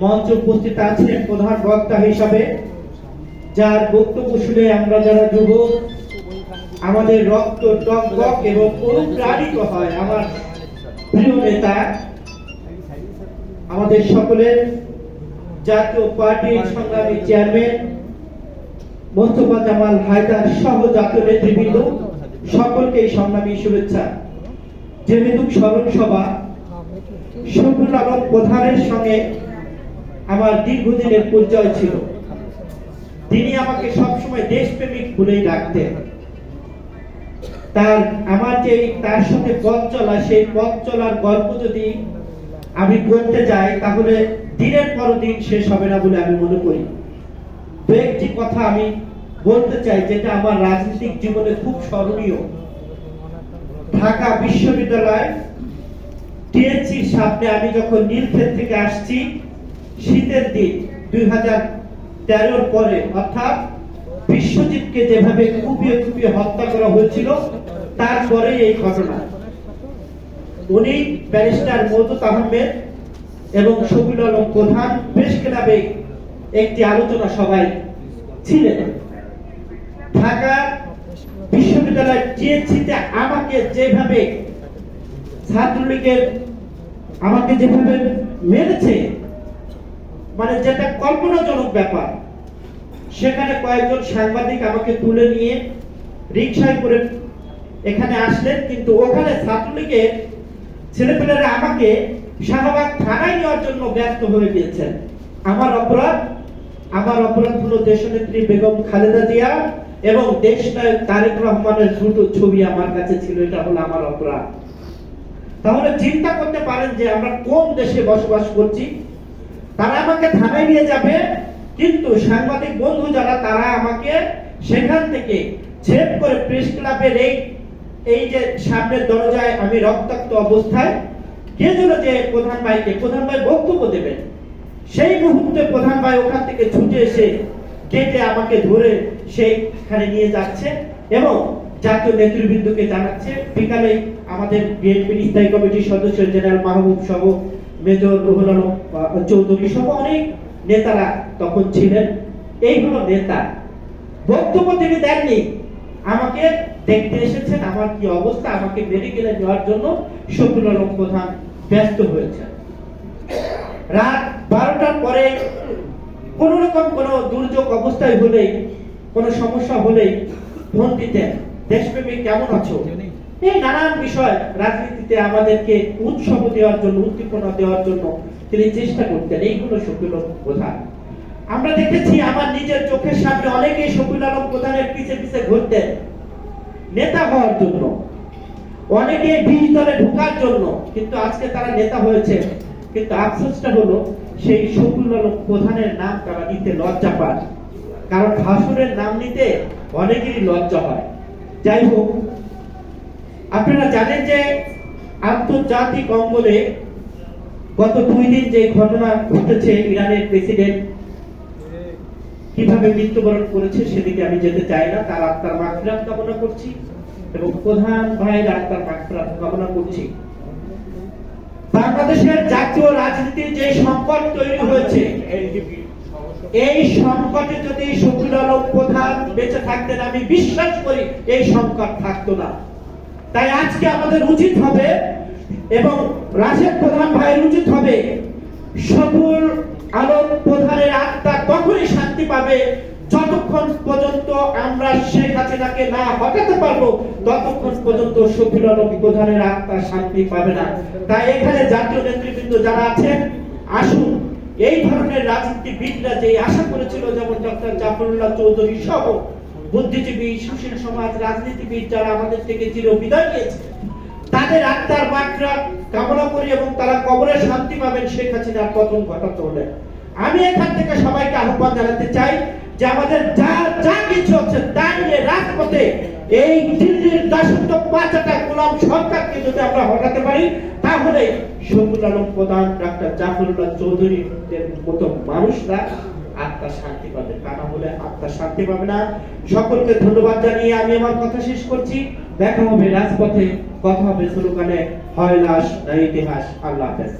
মঞ্চে উপস্থিত আছেন প্রধান বক্তা হিসাবে, যার বক্তব্য শুনে আমরা যারা যুবক, আমাদের রক্ত টক এবং অনুপ্রাণিত হয় আমার প্রিয় নেতা, আমাদের সকলের জাতীয় পার্টির সংগ্রামী চেয়ারম্যান মোস্তফা জামাল হায়দার সহ জাতীয় নেতৃবৃন্দ সকলকে সংগ্রামী শুভেচ্ছা। যেহেতু স্মরণ সভা আলম প্রধানের সঙ্গে আমার দীর্ঘদিনের পরিচয় ছিল। তিনি আমাকে সবসময় দেশপ্রেমিক বলেই ডাকতেন। তার, আমার যে তার সাথে পথ চলা, সেই পথ চলার গল্প যদি আমি করতে যাই, তাহলে দিনের পর দিন শেষ হবে না বলে আমি মনে করি। দু একটি কথা আমি বলতে চাই, যেটা আমার রাজনৈতিক জীবনে খুব স্মরণীয়। ঢাকা বিশ্ববিদ্যালয় টিএনসির সামনে আমি যখন নীলক্ষেত থেকে আসছি শীতের দিন দুই হাজার তেরোর পরে, অর্থাৎ বিশ্বজিৎকে যেভাবে কুপিয়ে কুপিয়ে হত্যা করা হয়েছিল তারপরে এই ঘটনা। উনি ব্যারিস্টার মৌদুদ আহমেদ এবং শফিউল আলম প্রধান প্রেস ক্লাবে একটি আলোচনা সভায় ছিলেন। ঢাকা বিশ্ববিদ্যালয় টিএনসিতে আমাকে যেভাবে ছাত্রলীগের, আমাকে যেভাবে মেরেছে মানে যেটা কল্পনাজনক ব্যাপার, সেখানে কয়েকজন সাংবাদিক আমাকে তুলে নিয়ে রিক্সায় করে এখানে আসলেন, কিন্তু ওখানে ছাত্রলীগের ছেলেপেলেরা আমাকে শাহবাগ থানায় নেওয়ার জন্য ব্যস্ত হয়ে গিয়েছেন। আমার অপরাধ আমার অপরাধ হলো দেশনেত্রী বেগম খালেদা জিয়া এবং দেশ নায়ক তারেক রহমানের দুটো ছবি আমার কাছে ছিল, এটা হলো আমার অপরাধ। তাহলে চিন্তা করতে পারেন যে আমরা কোন দেশে বসবাস করছি তারা আমাকে থানায় নিয়ে যাবে। কিন্তু সাংবাদিক বন্ধু যারা, তারা আমাকে সেখান থেকে ছেদ করে প্রেস ক্লাবের এই এই যে সামনের দরজায় আমি রক্তাক্ত অবস্থায় কে যেন যে প্রধান ভাইকে, প্রধান ভাই বক্তব্য দেবেন সেই মুহূর্তে প্রধান ভাই ওখান থেকে ছুটে এসে কেটে আমাকে ধরে সেইখানে নিয়ে যাচ্ছে এবং জাতীয় নেতৃবৃন্দকে জানাচ্ছে। বিকালে আমাদের বিএনপির স্থায়ী কমিটির সদস্য জেনারেল মাহবুব সহ মেজর রুহুল চৌধুরী সহ অনেক নেতারা তখন ছিলেন। এই হলো নেতা। বক্তব্য তিনি দেননি। আমাকে দেখতে এসেছেন, আমার কি অবস্থা, আমাকে মেডিকেলে নেওয়ার জন্য শফিউল আলম প্রধান ব্যস্ত হয়েছেন। রাত বারোটার পরে কোন রকম কোন দুর্যোগ অবস্থায় হলেই, কোন সমস্যা হলেই ফোন দিতেন, দেশপ্রেমিক কেমন আছো? এই নানান বিষয় রাজনীতিতে আমাদেরকে দেওয়ার জন্য, উদ্দীপনা দেওয়ার জন্য তিনি চেষ্টা করতেন। এইগুলো প্রধান। আমরা দেখেছি আমার নিজের চোখের সামনে অনেকেই আলম প্রধানের পিছে পিছে ঘুরতেন। নেতা হওয়ার জন্য। অনেকে বীজ দলে ঢোকার জন্য। কিন্তু আজকে তারা নেতা হয়েছে। কিন্তু আফসোসটা হলো, সেই শফিউল আলম প্রধানের নাম তারা নিতে লজ্জা পায় কারণ ভাসুরের নাম নিতে অনেকেরই লজ্জা হয়। যাই হোক আপনারা জানেন যে আন্তর্জাতিক অঙ্গনে গত দুই দিন যে ঘটনা ঘটেছে ইরানের প্রেসিডেন্ট কীভাবে মৃত্যুবরণ করেছে সেদিকে আমি যেতে চাই না, তার আত্মার মাগফিরাত কামনা করছি এবং প্রধান ভাইয়ের আত্মার মাগফিরাত কামনা করছি। বাংলাদেশের জাতীয় রাজনীতির যে সংকট তৈরি হয়েছে, এই সংকটে যদি শফিউল আলম প্রধান বেঁচে থাকতেন, আমি বিশ্বাস করি এই সংকট থাকতো না। তাই আজকে আমাদের উচিত হবে এবং রাশেদ প্রধান ভাইয়ের উচিত হবে সফল আলোক প্রধানের আত্মা তখনই শান্তি পাবে যতক্ষণ পর্যন্ত আমরা শেখ হাসিনাকে না হটাতে পারব, ততক্ষণ পর্যন্ত শফিউল আলম প্রধানের আত্মা শান্তি পাবে না। তাই এখানে জাতীয় নেতৃবৃন্দ যারা আছেন, আসুন। এই ধরনের রাজনীতিবিদরা যে আশা করেছিল, যেমন ডক্টর জাফরুল্লাহ চৌধুরী সহ বুদ্ধিজীবী সমাজ, রাজনীতিবিদ যারা আমাদের থেকে চির বিদায় নিয়েছে, তাদের আত্মার কামনা করি এবং তারা কবরে শান্তি পাবেন, শেখ হাসিনার পতন আমি এখান থেকে সবাইকে আহ্বান জানাতে চাই যে আমাদের যা যা কিছু হচ্ছে তা নিয়ে রাজপথে এই দিল্লির দাসত্ব পাঁচটা গোলাম সরকারকে যদি আমরা হটাতে পারি, তাহলে শফিউল আলম প্রধান ডাক্তার জাফরুল্লাহ চৌধুরীদের মতো মানুষরা আত্মা শান্তি পাবে। তা না হলে আত্মা শান্তি পাবে না। সকলকে ধন্যবাদ জানিয়ে আমি আমার কথা শেষ করছি। দেখা হবে রাজপথে। কথা হবে স্লোগানে হয় লাশ না ইতিহাস। আল্লাহ হাফেজ।